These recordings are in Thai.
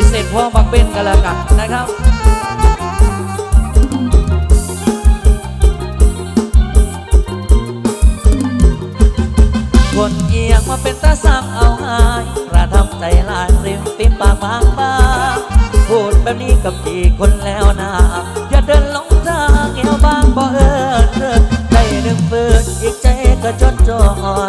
พิเศษพ่อมักเป็นกันแล้วกันนะครับคนเอียงมาเป็นตาสังเอาหายกระทำใจลายริมปิมปากบางบางพูดแบบนี้กับกี่คนแล้วนะอย่าเดินหลงทางเอวบางบ่เอิญเอิญใจหนึ่งปืนอีกใจ ก็จดจ่อ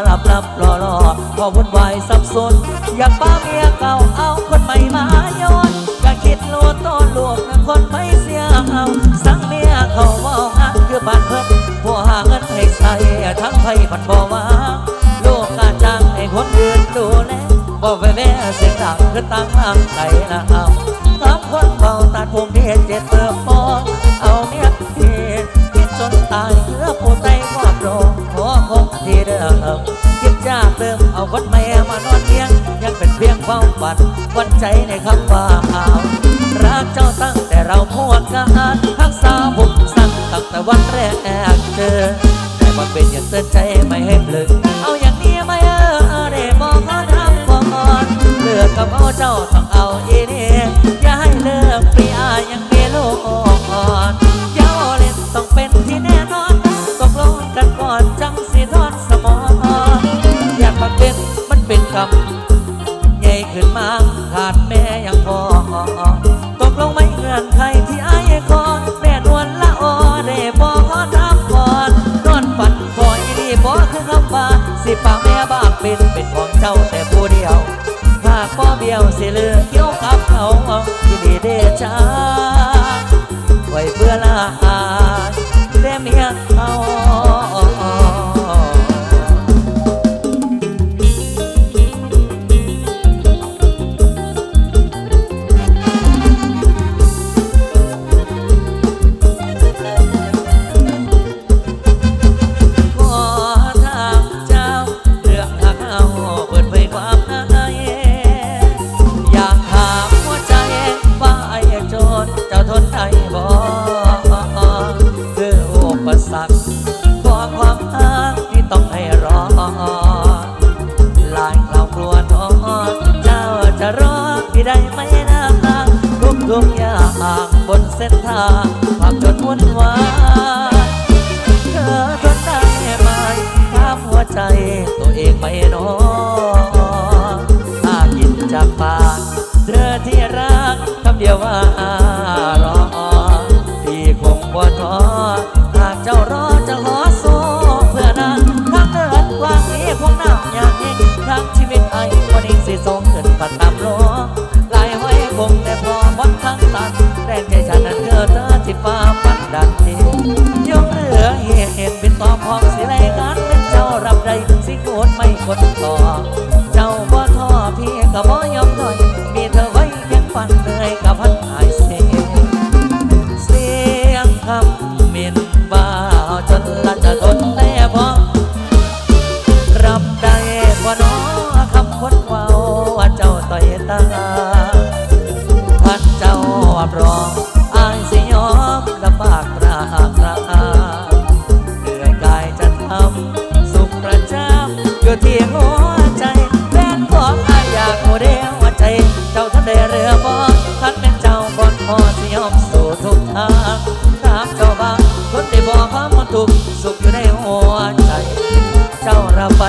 หลับหลับรอรอพอวุ่นวายสับสน อยากป้าเมียเก่าเอาคนใหม่มายนอยากคิดโลดต้อนลูกนะคนไม่เสียเอาสั่งเมียเขาว่าหักคือบ้านเพิ่นผัวหาเงินให้ใส่ทั้งไพ่พันบ่ว่าลูกกาจ้างให้คนอื่นดูแลบอกไปแม่เสียงดังคือตั้งห้างใจละเอาสามคนเบาตัดผมเพียเจ็ดเติมปอเอาเมียเพียคิดจนตายเพื่อผู้ใจ คิดยากเติมเอาคนแม่มานอนเลี้ยง ยังเป็นเพียงความฝันวันใจในคำว่าเอารักเจ้าตั้งแต่เราพวกกันทักษาผมสั่งตั้งแต่วันแรกเจอ แต่มันเป็นอย่างเตือนใจไม่ให้เพลินเอาอย่างนี้ไหมเออได้บอกเขาทำก่อนเลือกกับเอาเจ้าต้องเอาอีนี่อย่าให้เลือกปรีอาย ยวสิเลือเกี่ยวกับเขาที่ดีเดชา เจ้าระไป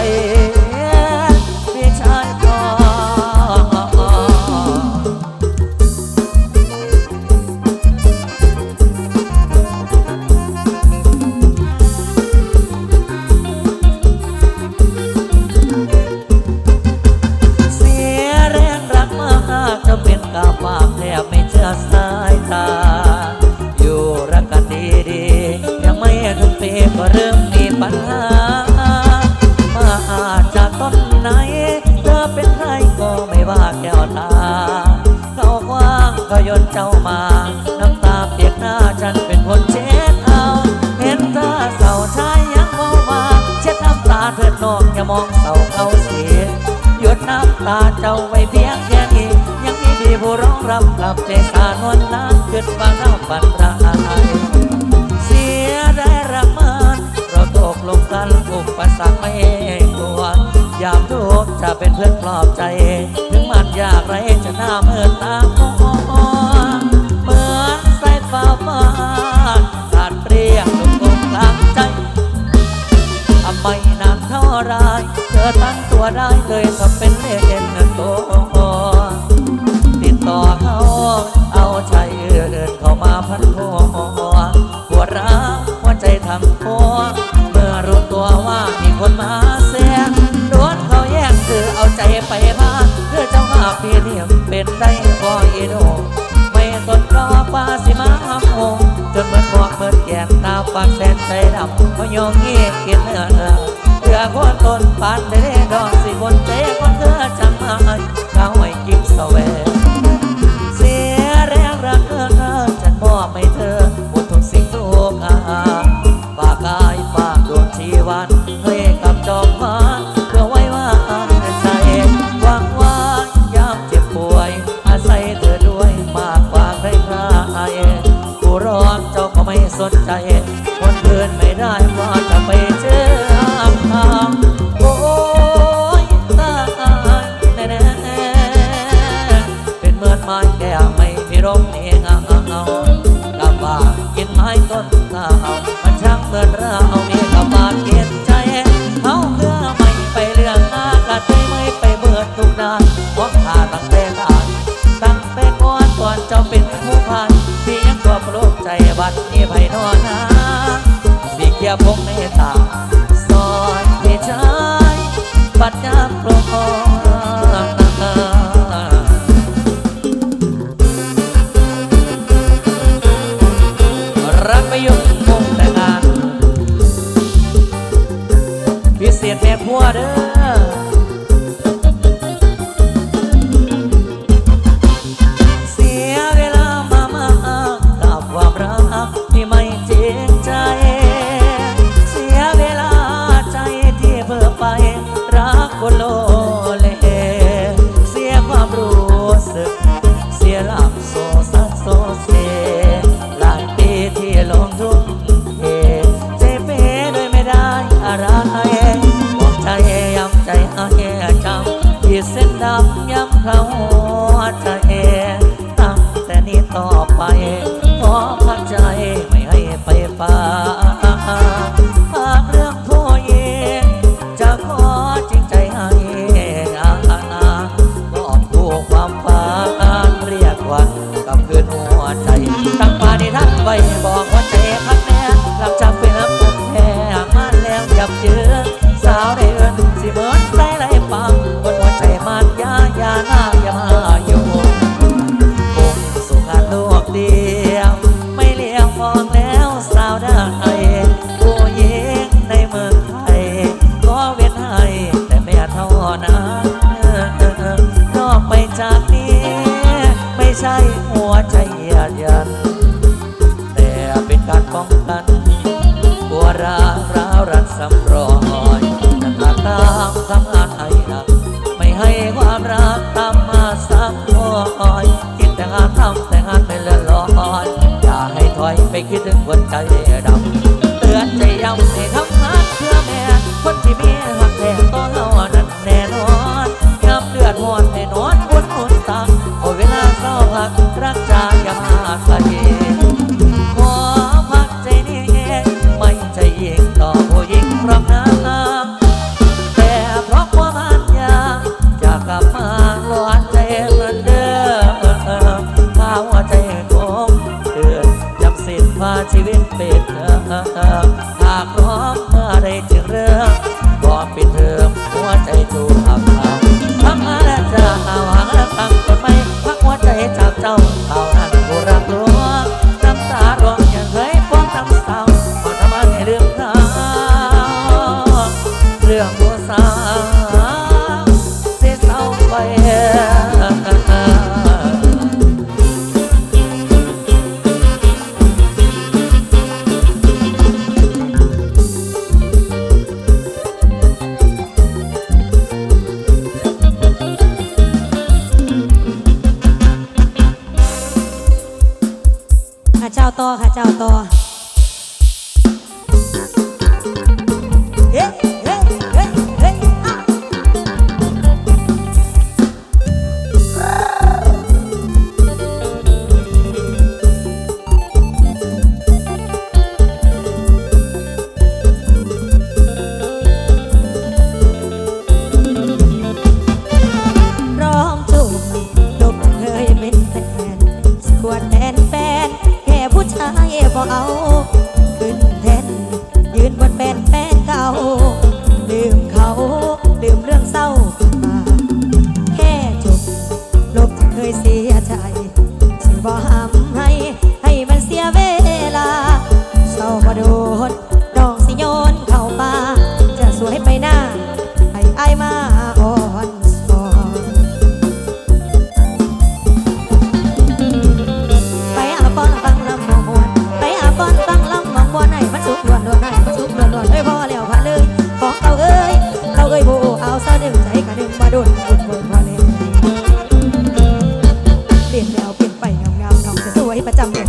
บใจสานวนน้นเกิดฟ้าเล่าบันร้ายเสียได้ระมานเราตกลงกันอุปสรรคไม่กลัวยามทุกจะเป็นเพื่อนปลอบใจ ถึงมันยากไรจะหน้าเมื่อตาอ้อมเหมือนสายฟ้าฟ้าขาดเปรียกลงตรงกลางใจทำไมนานเท่าไรเธอตั้งตัวได้เลยทำเป็นเล่นตัว ปากแสนใจดำพยองเงี้ยเกินเนื้อเรือก้นต้นปานเดดอนสิบนเตะคนเธอจำไอ้ข้าวไอ้กินสวเสียแรงรักเธอฉันมอบให้เธอบุดทุกสิ่งทุกอา พเมตตา cantaré. เป็นเป็หากร้องเมื่อไรถึงเรื่องบอก็เป็นเถองหัวใจตูหักหักพัอะไรจักรหาวังและพักทำไมพักหัวใจจากเจ้าเท่านั้น 较多，还较多。oh. ประจำ